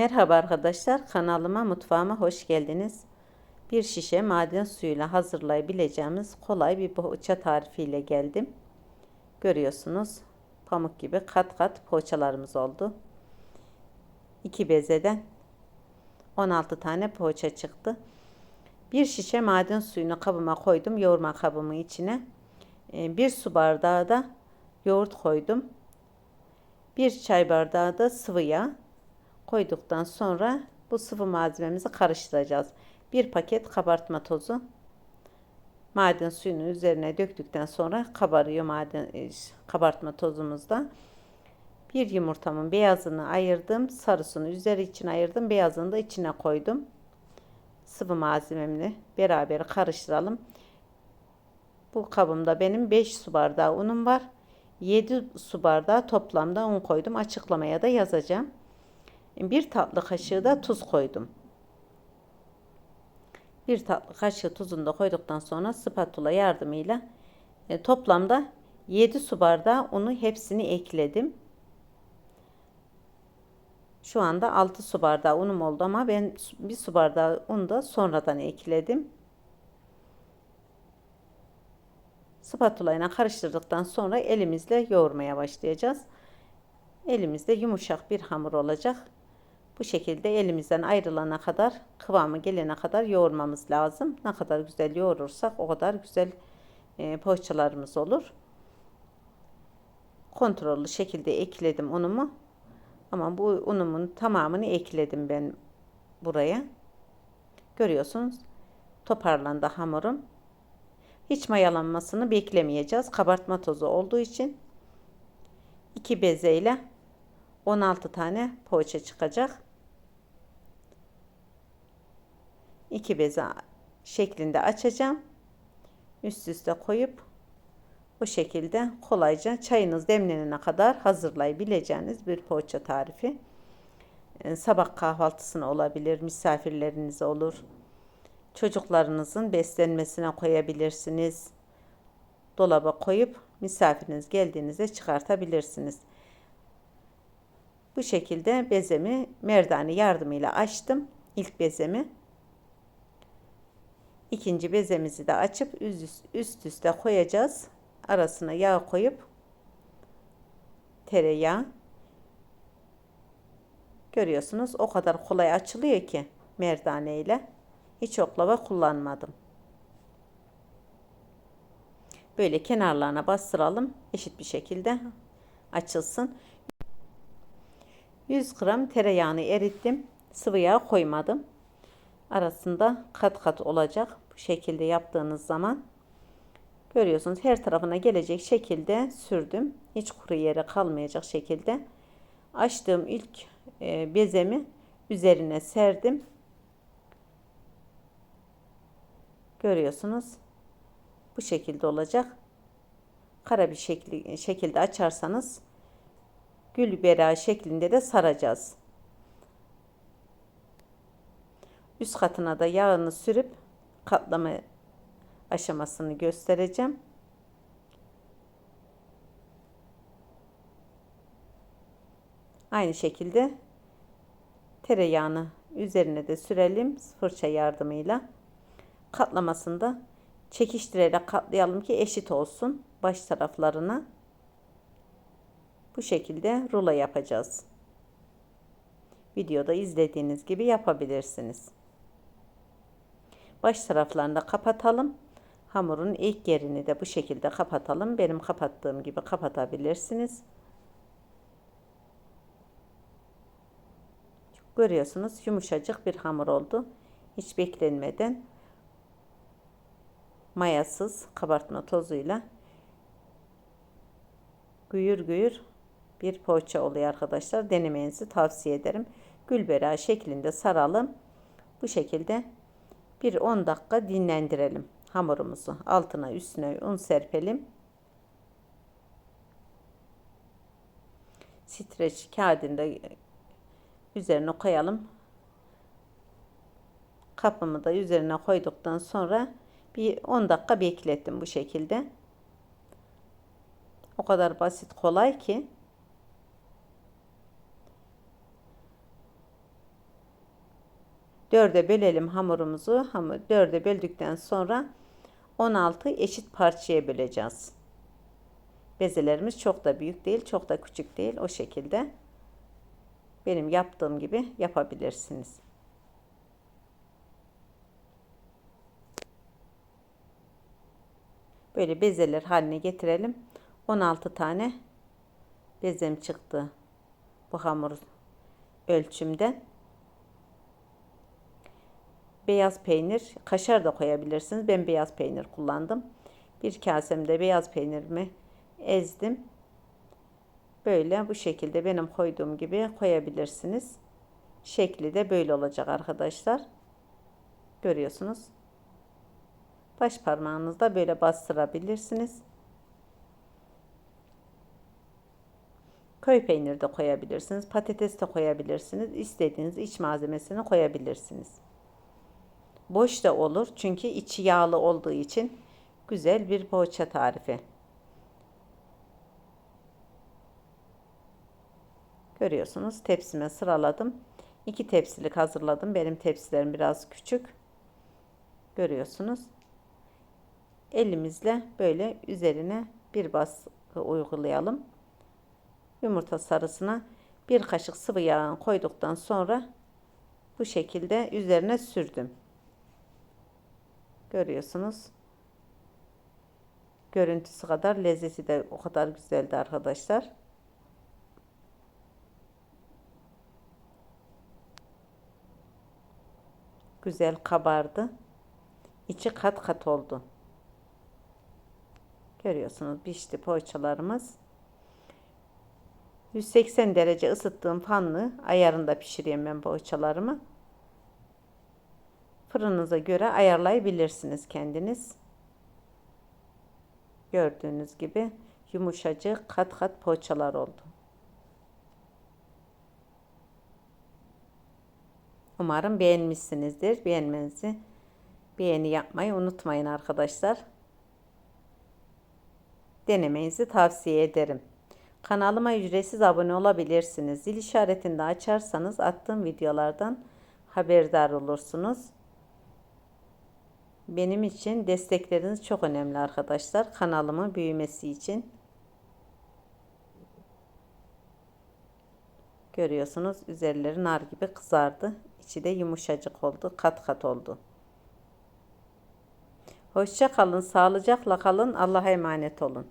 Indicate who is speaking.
Speaker 1: Merhaba arkadaşlar, kanalıma, mutfağıma hoş geldiniz. Bir şişe maden suyuyla hazırlayabileceğimiz kolay bir poğaça tarifiyle geldim. Görüyorsunuz, pamuk gibi kat kat poğaçalarımız oldu. 2 bezeden 16 tane poğaça çıktı. Bir şişe maden suyunu kabıma koydum, yoğurma kabımın içine. Ee, bir su bardağı da yoğurt koydum. Bir çay bardağı da sıvı yağ koyduktan sonra bu sıvı malzememizi karıştıracağız. Bir paket kabartma tozu maden suyunun üzerine döktükten sonra kabarıyor maden e, kabartma tozumuzda. Bir yumurtamın beyazını ayırdım, sarısını üzeri için ayırdım, beyazını da içine koydum. Sıvı malzememle beraber karıştıralım. Bu kabımda benim 5 su bardağı unum var. 7 su bardağı toplamda un koydum. Açıklamaya da yazacağım. Bir tatlı kaşığı da tuz koydum. Bir tatlı kaşığı tuzunu da koyduktan sonra spatula yardımıyla e, toplamda 7 su bardağı unu hepsini ekledim. Şu anda 6 su bardağı unum oldu ama ben bir su bardağı un da sonradan ekledim. Spatula ile karıştırdıktan sonra elimizle yoğurmaya başlayacağız. Elimizde yumuşak bir hamur olacak. Bu şekilde elimizden ayrılana kadar kıvamı gelene kadar yoğurmamız lazım. Ne kadar güzel yoğurursak o kadar güzel e, poğaçalarımız olur. Kontrollü şekilde ekledim unumu. Ama bu unumun tamamını ekledim ben buraya. Görüyorsunuz toparlandı hamurum. Hiç mayalanmasını beklemeyeceğiz. Kabartma tozu olduğu için 2 bezeyle 16 tane poğaça çıkacak. 2 beze şeklinde açacağım. Üst üste koyup bu şekilde kolayca çayınız demlenene kadar hazırlayabileceğiniz bir poğaça tarifi. Ee, sabah kahvaltısına olabilir, misafirleriniz olur. Çocuklarınızın beslenmesine koyabilirsiniz. Dolaba koyup misafiriniz geldiğinizde çıkartabilirsiniz. Bu şekilde bezemi merdane yardımıyla açtım. İlk bezemi. İkinci bezemizi de açıp üst üste koyacağız. Arasına yağ koyup tereyağı görüyorsunuz o kadar kolay açılıyor ki merdane ile hiç oklava kullanmadım. Böyle kenarlarına bastıralım eşit bir şekilde açılsın. 100 gram tereyağını erittim. Sıvı yağ koymadım. Arasında kat kat olacak. Şekilde yaptığınız zaman görüyorsunuz her tarafına gelecek şekilde sürdüm. Hiç kuru yere kalmayacak şekilde. Açtığım ilk e, bezemi üzerine serdim. Görüyorsunuz. Bu şekilde olacak. Kara bir şekli, şekilde açarsanız gül bera şeklinde de saracağız. Üst katına da yağını sürüp katlama aşamasını göstereceğim. Aynı şekilde tereyağını üzerine de sürelim fırça yardımıyla. Katlamasını da çekiştirerek katlayalım ki eşit olsun baş taraflarına. Bu şekilde rulo yapacağız. Videoda izlediğiniz gibi yapabilirsiniz. Baş taraflarını da kapatalım. Hamurun ilk yerini de bu şekilde kapatalım. Benim kapattığım gibi kapatabilirsiniz. Görüyorsunuz yumuşacık bir hamur oldu. Hiç beklenmeden mayasız kabartma tozuyla güyür güyür bir poğaça oluyor arkadaşlar. Denemenizi tavsiye ederim. Gülbera şeklinde saralım. Bu şekilde bir 10 dakika dinlendirelim hamurumuzu. Altına üstüne un serpelim. Streç kağıdında üzerine koyalım. Kapımı da üzerine koyduktan sonra bir 10 dakika beklettim bu şekilde. O kadar basit kolay ki Dörde bölelim hamurumuzu. Hamur, dörde böldükten sonra 16 eşit parçaya böleceğiz. Bezelerimiz çok da büyük değil, çok da küçük değil. O şekilde benim yaptığım gibi yapabilirsiniz. Böyle bezeler haline getirelim. 16 tane bezem çıktı. Bu hamur ölçümden. Beyaz peynir, kaşar da koyabilirsiniz. Ben beyaz peynir kullandım. Bir kasemde beyaz peynirimi ezdim. Böyle bu şekilde benim koyduğum gibi koyabilirsiniz. Şekli de böyle olacak arkadaşlar. Görüyorsunuz. Baş parmağınızda böyle bastırabilirsiniz. Köy peyniri de koyabilirsiniz. Patates de koyabilirsiniz. İstediğiniz iç malzemesini koyabilirsiniz. Boş da olur. Çünkü içi yağlı olduğu için güzel bir poğaça tarifi. Görüyorsunuz tepsime sıraladım. İki tepsilik hazırladım. Benim tepsilerim biraz küçük. Görüyorsunuz. Elimizle böyle üzerine bir baskı uygulayalım. Yumurta sarısına bir kaşık sıvı yağ koyduktan sonra bu şekilde üzerine sürdüm. Görüyorsunuz. Görüntüsü kadar lezzeti de o kadar güzeldi arkadaşlar. Güzel kabardı. İçi kat kat oldu. Görüyorsunuz pişti poğaçalarımız. 180 derece ısıttığım fanlı ayarında pişireyim ben poğaçalarımı. Fırınıza göre ayarlayabilirsiniz kendiniz. Gördüğünüz gibi yumuşacık kat kat poğaçalar oldu. Umarım beğenmişsinizdir. Beğenmenizi beğeni yapmayı unutmayın arkadaşlar. Denemenizi tavsiye ederim. Kanalıma ücretsiz abone olabilirsiniz. Zil işaretini de açarsanız attığım videolardan haberdar olursunuz. Benim için destekleriniz çok önemli arkadaşlar. Kanalımın büyümesi için. Görüyorsunuz üzerleri nar gibi kızardı. İçi de yumuşacık oldu. Kat kat oldu. Hoşça kalın, sağlıcakla kalın. Allah'a emanet olun.